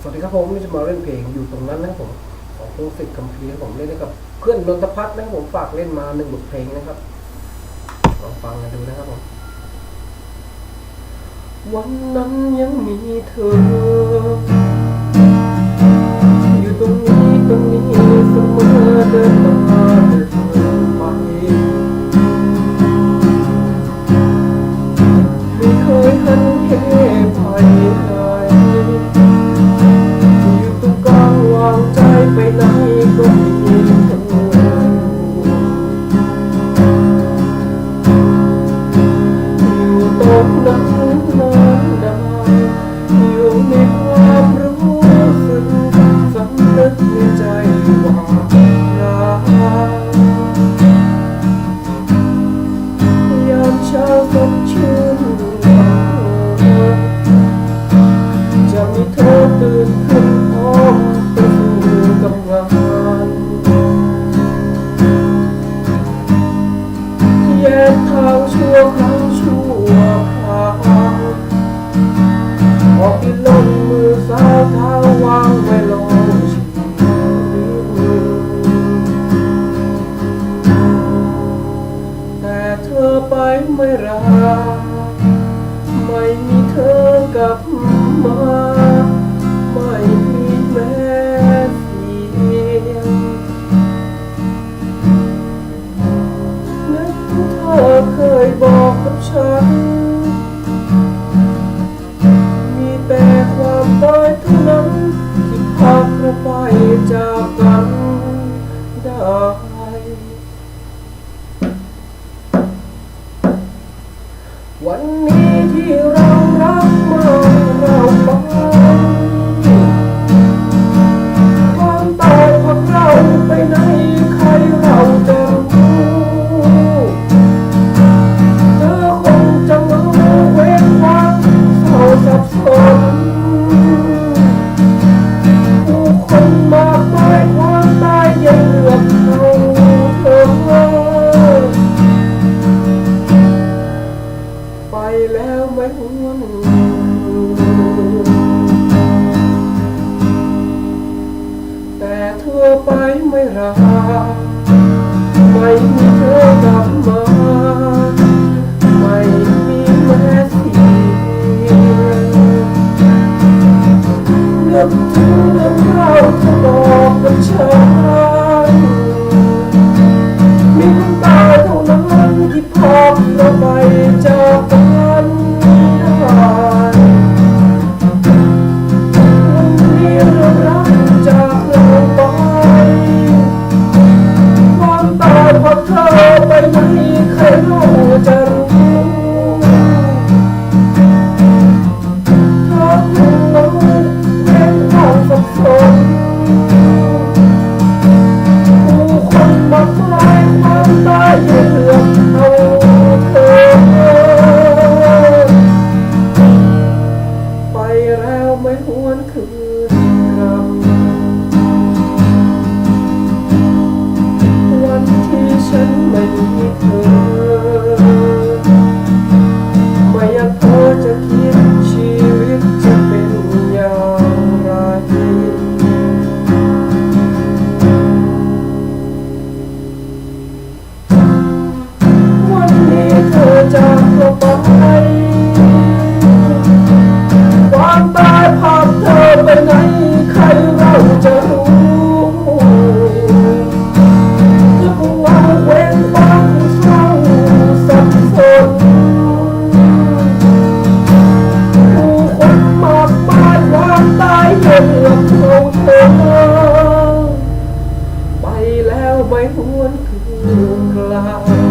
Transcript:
สวัสดีครับผมมิจะมาเล่นเพลงอยู่ตรงนั้นนะครับผมของพงศิษฐ์คำพีผมเล่นกับเพื่อนนนทพัฒน์นะครับผมฝากเล่นมาหนึ่งบทเพลงนะครับลองฟังกันดูนะครับผมวันนั้นยังมีเธอ Wait, no. ครั้งชั่วคราออกที่ลงมือสาเท้าวางไว้ลงชีวิตแต่เธอไปไม่รักไม่มีเธอกลับมา ไปจากไป แต่เธอไปไม่รักไม่มีเธอกลับมาไม่มีแม้เสียนึกถึงเรื่องเราจะบอกกับฉัน clouds.